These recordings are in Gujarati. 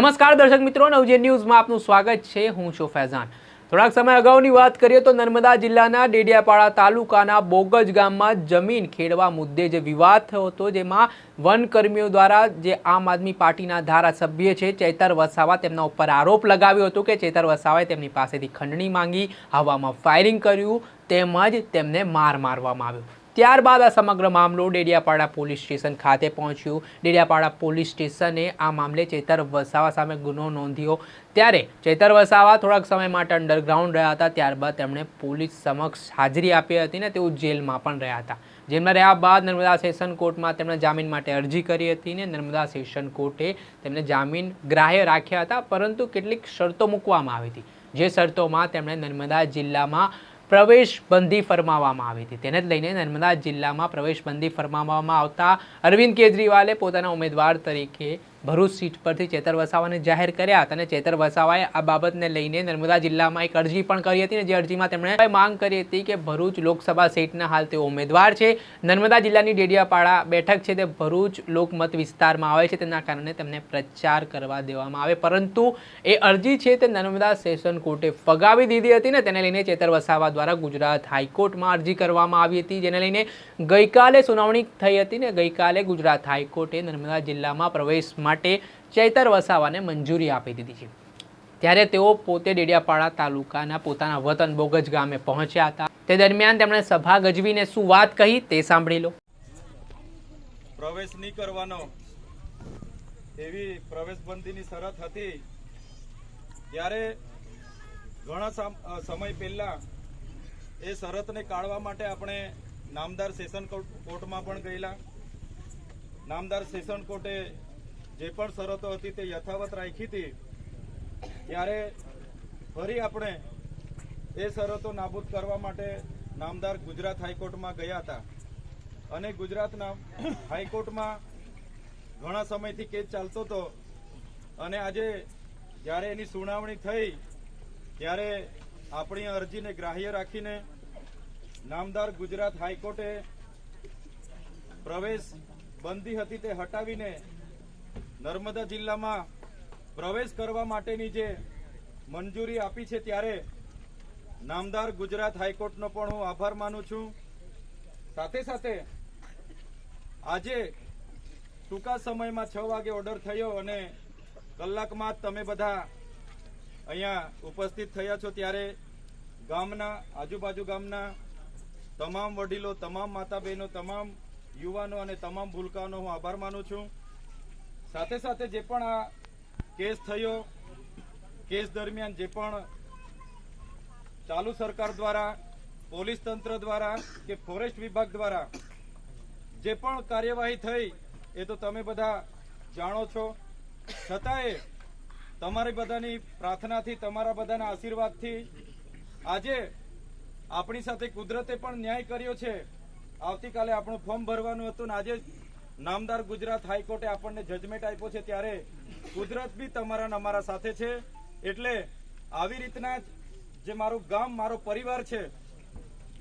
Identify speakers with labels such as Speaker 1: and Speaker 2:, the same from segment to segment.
Speaker 1: નમસ્કાર દર્શક મિત્રો, નવજે ન્યૂઝમાં આપનું સ્વાગત છે. હું છું ફૈઝાન. થોડાક સમય અગાઉની વાત કરીએ તો નર્મદા જિલ્લાના ડેડિયાપાડા તાલુકાના બોગજ ગામમાં જમીન ખેડવા મુદ્દે જે વિવાદ થયો હતો, જેમાં વનકર્મીઓ દ્વારા જે આમ આદમી પાર્ટીના ધારાસભ્ય છે, ચેતર વસાવા, તેમના ઉપર આરોપ લગાવ્યો હતો કે ચેતર વસાવાએ તેમની પાસેથી ખંડણી માંગી, હવામાં ફાયરિંગ કર્યું, તેમજ તેમને માર મારવામાં આવ્યો. ત્યારબાદ આ સમગ્ર મામલો ડેડિયાપાડા પોલીસ સ્ટેશન ખાતે પહોંચ્યું. ડેડિયાપાડા પોલીસ સ્ટેશને આ મામલે ચેતર વસાવા સામે ગુનો નોંધ્યો. ત્યારે ચેતર વસાવા થોડાક સમય માટે અંડરગ્રાઉન્ડ રહ્યા હતા. ત્યારબાદ તેમણે પોલીસ સમક્ષ હાજરી આપી હતી ને તેઓ જેલમાં પણ રહ્યા હતા. જેલમાં રહ્યા બાદ નર્મદા સેશન કોર્ટમાં તેમણે જામીન માટે અરજી કરી હતી ને નર્મદા સેશન કોર્ટે તેમને જામીન ગ્રાહ્ય રાખ્યા હતા. પરંતુ કેટલીક શરતો મૂકવામાં આવી હતી. જે શરતોમાં તેમણે નર્મદા જિલ્લામાં પ્રવેશ બંધી ફરમાવવામાં આવી હતી. તેને જ લઈને નર્મદા જિલ્લામાં પ્રવેશબંધી ફરમાવવામાં આવતા અરવિંદ કેજરીવાલે પોતાના ઉમેદવાર તરીકે ભરૂચ સીટ પરથી ચેતર વસાવાને જાહેર કર્યા હતા અને ચેતર વસાવાએ આ બાબતને લઈને નર્મદા જિલ્લામાં એક અરજી પણ કરી હતી ને જે અરજીમાં તેમણે માંગ કરી હતી કે ભરૂચ લોકસભા સીટના હાલ તેઓ ઉમેદવાર છે. નર્મદા જિલ્લાની ડેડિયાપાડા બેઠક છે તે ભરૂચ લોકમત વિસ્તારમાં આવે છે. તેના કારણે તેમને પ્રચાર કરવા દેવામાં આવે. પરંતુ એ અરજી છે તે નર્મદા સેશન કોર્ટે ફગાવી દીધી હતી ને તેને લઈને ચેતર વસાવા દ્વારા ગુજરાત હાઈકોર્ટમાં અરજી કરવામાં આવી હતી. જેને લઈને ગઈકાલે સુનાવણી થઈ હતી ને ગઈકાલે ગુજરાત હાઈકોર્ટે નર્મદા જિલ્લામાં પ્રવેશ માટે ચૈતર વસાવાને મંજૂરી આપી દીધી છે. ત્યારે તેઓ પોતે ડેડિયાપાડા તાલુકાના પોતાના વતન બોગજ ગામે પહોંચ્યા હતા. તે દરમિયાન તેમણે સભા ગજવીને શું વાત કહી તે સાંભળી લો.
Speaker 2: પ્રવેશ નહીં કરવાનો. એવી પ્રવેશબંધીની શરત હતી. ત્યારે ઘણા સમ- સમય પહેલા એ શરતને કાઢવા માટે આપણે નામદાર સેશન કોર્ટ- કોર્ટમાં પણ ગયેલા. નામદાર સેશન કોર્ટે જે પણ શરતો હતી તે યથાવત રાખી હતી, ત્યારે ફરી આપણે એ શરતો નાબૂદ કરવા માટે નામદાર ગુજરાત હાઈકોર્ટમાં ગયા હતા. અને ગુજરાતના હાઈકોર્ટમાં ઘણા સમયથી કેસ ચાલતો હતો અને આજે જ્યારે એની સુનાવણી થઈ, ત્યારે આપણી અરજીને ગ્રાહ્ય રાખીને નામદાર ગુજરાત હાઈકોર્ટે પ્રવેશ બંધી હતી તે હટાવીને નર્મદા જિલ્લામાં પ્રવેશ કરવા માટેની જે મંજૂરી આપી છે ત્યારે નામદાર ગુજરાત હાઈકોર્ટનો પણ હું આભાર માનું છું. સાથે સાથે આજે ટૂંકા સમયમાં છ વાગે ઓર્ડર થયો અને કલાકમાં તમે બધા અહીંયા ઉપસ્થિત થયા છો ત્યારે ગામના, આજુબાજુ ગામના તમામ વડીલો, તમામ માતા બહેનો તમામ યુવાનો અને તમામ ભૂલકાઓનો હું આભાર માનું છું. સાથે સાથે જે પણ આ કેસ થયો, કેસ દરમિયાન જે પણ ચાલુ સરકાર દ્વારા, પોલીસ તંત્ર દ્વારા કે ફોરેસ્ટ વિભાગ દ્વારા જે પણ કાર્યવાહી થઈ, એ તો તમે બધા જાણો છો. છતાંય તમારી બધાની પ્રાર્થનાથી, તમારા બધાના આશીર્વાદથી આજે આપણી સાથે કુદરતે પણ ન્યાય કર્યો છે. આવતીકાલે આપણું ફોર્મ ભરવાનું હતું ને આજે નામદાર ગુજરાત હાઈકોર્ટે આપણને જજમેન્ટ આપ્યો છે ત્યારે કુદરત બી તમારા અમારા સાથે છે. એટલે આવી રીતના જ મારું ગામ, મારો પરિવાર છે,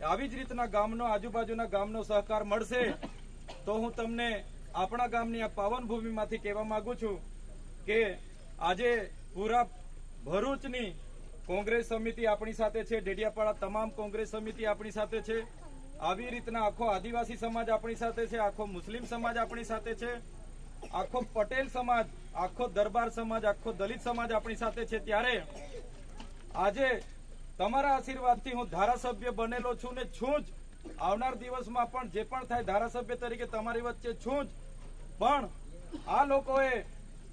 Speaker 2: આવી જ રીતના ગામનો, આજુબાજુના ગામનો સહકાર મળશે તો હું તમને આપણા ગામની આ પાવન ભૂમિમાંથી કહેવા માંગુ છું કે આજે પૂરા ભરૂચની કોંગ્રેસ સમિતિ આપણી સાથે છે, ડેડિયાપાડા તમામ કોંગ્રેસ સમિતિ આપણી સાથે છે. આવી રીતના આખો આદિવાસી સમાજ આપણી સાથે છે, આખો મુસ્લિમ સમાજ આપણી સાથે છે, આખો પટેલ સમાજ, આખો દરબાર સમાજ, આખો દલિત સમાજ આપણી સાથે છે. ત્યારે આજે તમારા આશીર્વાદથી હું ધારાસભ્ય બનેલો છું ને છું જ આવનાર દિવસમાં પણ જે પણ થાય ધારાસભ્ય તરીકે તમારી વચ્ચે છું જ. પણ આ લોકોએ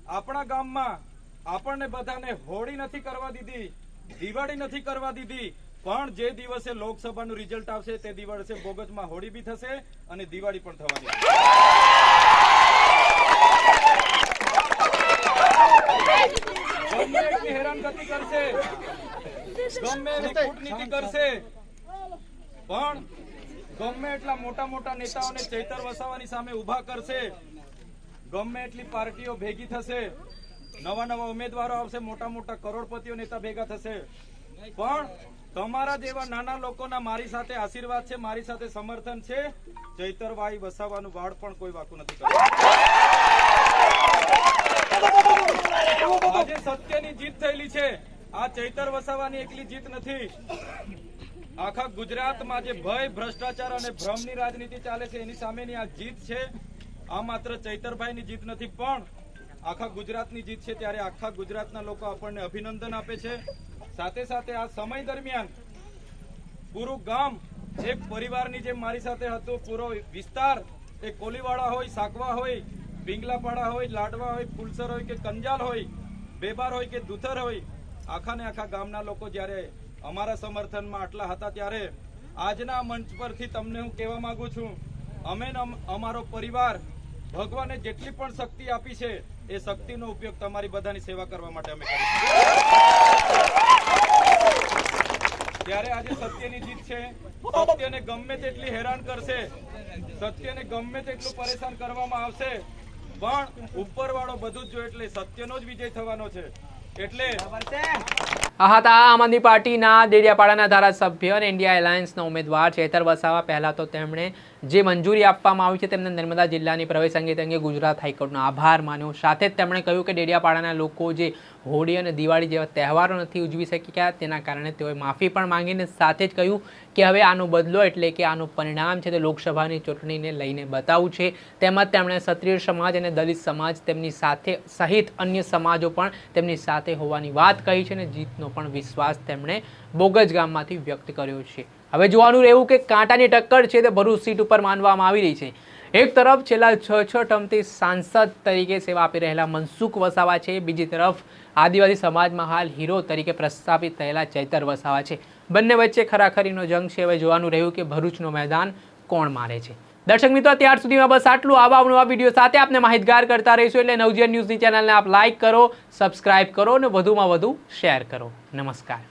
Speaker 2: આપણા ગામમાં આપણને બધાને હોળી નથી કરવા દીધી, દિવાળી નથી કરવા દીધી પણ જે દિવસે લોકસભાનું રિઝલ્ટ આવશે તે દિવસે બોગજમાં હોળી બી થશે અને દિવાળી પણ થવાની ગમે એટલી હેરાનગતિ કરશે ગમે કૂટનીતિ કરશે પણ ગમે એટલા મોટા મોટા નેતાઓને ચૈતર વસાવાની સામે ઊભા કરશે ગમે એટલી પાર્ટીઓ ભેગી થશે નવા નવા ઉમેદવારો આવશે મોટા મોટા કરોડપતિઓ નેતા ભેગા થશે પણ તમારા જેવા નાના લોકોના મારી સાથે આશીર્વાદ છે, મારી સાથે સમર્થન છે. ચૈતરભાઈ વસાવાનું વાળ પણ કોઈ વાકું નથી કરતું. આજે સત્યની જીત થયેલી છે. આ ચૈતર વસાવાની એકલી જીત નથી. આખા ગુજરાતમાં જે ભય, ભ્રષ્ટાચાર અને ભ્રમની રાજનીતિ ચાલે છે, એની સામેની આ જીત છે. આ માત્ર ચૈતરભાઈની જીત નથી, પણ આખા ગુજરાતની જીત છે. ત્યારે આખા ગુજરાતના લોકો આપણને અભિનંદન આપે છે. સાથે સાથે આ સમય દરમિયાન પૂરું ગામ, જે પરિવારની જેમ મારી સાથે હતું, પૂરો વિસ્તાર, એ કોલીવાડા હોય, સાકવા હોય, પિંગલાપાડા હોય, લાડવા હોય, ફુલસર હોય કે કંજાલ હોય, બેબાર હોય કે દુથર હોય આખા ને આખા ગામના લોકો જ્યારે અમારા સમર્થનમાં આટલા હતા ત્યારે આજના મંચ પરથી તમને હું કહેવા માંગુ છું અમ- અમારો પરિવાર ભગવાને જેટલી પણ શક્તિ આપી છે, એ શક્તિનો ઉપયોગ તમારી બધાની સેવા કરવા માટે અમે કરીશું. ત્યારે આજે સત્યની જીત છે સત્યને ગમે તેટલી હેરાન કરશે સત્યને ગમે તેટલું પરેશાન કરવામાં આવશે પણ ઉપરવાળો બધું જ જો એટલે સત્યનો જ વિજય થવાનો છે. એટલે
Speaker 1: આ હતા આમ આદમી પાર્ટીના દેડિયાપાડાના ધારાસભ્ય અને ઇન્ડિયા એલાયન્સના ઉમેદવાર ચેતર વસાવા પહેલા તો તેમણે જે મંજૂરી આપવામાં આવી છે તેમને નર્મદા જિલ્લાની પ્રવેશ અંગે અંગે ગુજરાત હાઈકોર્ટનો આભાર માન્યો. સાથે જ તેમણે કહ્યું કે ડેડિયાપાડાના લોકો જે હોળી અને દિવાળી જેવા તહેવારો નથી ઉજવી શક્યા, તેના કારણે તેઓએ માફી પણ માંગીને સાથે જ કહ્યું કે હવે આનો બદલો એટલે કે આનું પરિણામ છે તે લોકસભાની ચૂંટણીને લઈને બતાવું છે. તેમજ તેમણે ક્ષત્રિય સમાજ અને દલિત સમાજ તેમની સાથે સહિત અન્ય સમાજો પણ તેમની સાથે હોવાની વાત કહી છે અને જીતનો પણ વિશ્વાસ તેમણે બોગજ ગામમાંથી વ્યક્ત કર્યો છે. હવે જોવાનું રહેવું કે કાંટાની ટક્કર છે તે ભરૂચ સીટ ઉપર માનવામાં આવી રહી છે. એક તરફ છેલ્લા છ છ ટર્મથી સાંસદ તરીકે સેવા આપી રહેલા મનસુખ વસાવા છે. બીજી તરફ આદિવાસી સમાજમાં હાલ હીરો તરીકે પ્રસ્થાપિત થયેલા ચૈતર વસાવા છે. બંને વચ્ચે ખરાખરીનો જંગ છે. હવે જોવાનું રહ્યું કે ભરૂચનું મેદાન કોણ મારે છે. દર્શક મિત્રો, ત્યાર સુધીમાં બસ આટલું. આવા નવા વીડિયો સાથે આપને માહિતગાર કરતા રહીશું એટલે નવજીવન ન્યૂઝની ચેનલને આપ લાઇક કરો સબસ્ક્રાઇબ કરો અને વધુમાં વધુ શેર કરો. નમસ્કાર.